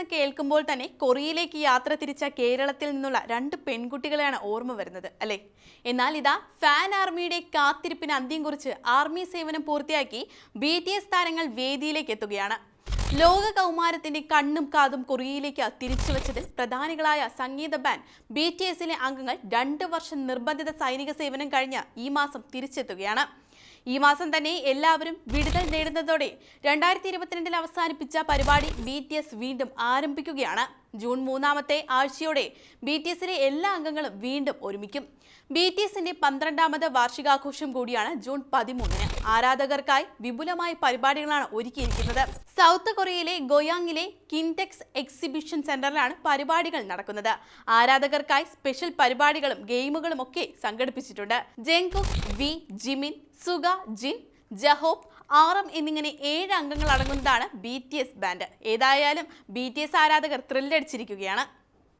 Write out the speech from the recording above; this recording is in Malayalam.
എന്ന് കേൾക്കുമ്പോൾ തന്നെ കൊറിയയിലേക്ക് യാത്ര തിരിച്ച കേരളത്തിൽ നിന്നുള്ള രണ്ട് പെൺകുട്ടികളെയാണ് ഓർമ്മ വരുന്നത് അല്ലേ? എന്നാൽ ഇതാ ഫാൻ ആർമിയുടെ കാത്തിരിപ്പിന് അന്ത്യം കുറിച്ച് ആർമി സേവനം പൂർത്തിയാക്കി ബി താരങ്ങൾ വേദിയിലേക്ക് എത്തുകയാണ്. ലോക കൗമാരത്തിന്റെ കണ്ണും കാതും കൊറിയയിലേക്ക് തിരിച്ചു വച്ചതിൽ പ്രധാനികളായ സംഗീത ബാൻഡ് ബി ടി എസിലെ അംഗങ്ങൾ രണ്ട് വർഷം നിർബന്ധിത സൈനിക സേവനം കഴിഞ്ഞ് ഈ മാസം തിരിച്ചെത്തുകയാണ്. ഈ മാസം തന്നെ എല്ലാവരും വിടുതൽ നേടുന്നതോടെ രണ്ടായിരത്തി ഇരുപത്തിരണ്ടിൽ അവസാനിപ്പിച്ച പരിപാടി ബി വീണ്ടും ആരംഭിക്കുകയാണ്. ജൂൺ മൂന്നാമത്തെ ആഴ്ചയോടെ ബി ടി എസിലെ എല്ലാ അംഗങ്ങളും വീണ്ടും ഒരുമിക്കും. ബി ടി എസിന്റെ പന്ത്രണ്ടാമത് വാർഷികാഘോഷം കൂടിയാണ് ജൂൺ പതിമൂന്നിന്. ആരാധകർക്കായി വിപുലമായ പരിപാടികളാണ് ഒരുക്കിയിരിക്കുന്നത്. സൗത്ത് കൊറിയയിലെ ഗോയാങ്ങിലെ കിൻടെക്സ് എക്സിബിഷൻ സെന്ററിലാണ് പരിപാടികൾ നടക്കുന്നത്. ആരാധകർക്കായി സ്പെഷ്യൽ പരിപാടികളും ഗെയിമുകളും ഒക്കെ സംഘടിപ്പിച്ചിട്ടുണ്ട്. ജെങ്കുക് വി ജിമിൻ സുഗ ജിൻ ജഹോബ് ആറം എന്നിങ്ങനെ ഏഴ് അംഗങ്ങൾ അടങ്ങുന്നതാണ് ബി ടി എസ് ബാൻഡ് ഏതായാലും ബി ടി എസ് ആരാധകർ ത്രില്ലടിച്ചിരിക്കുകയാണ്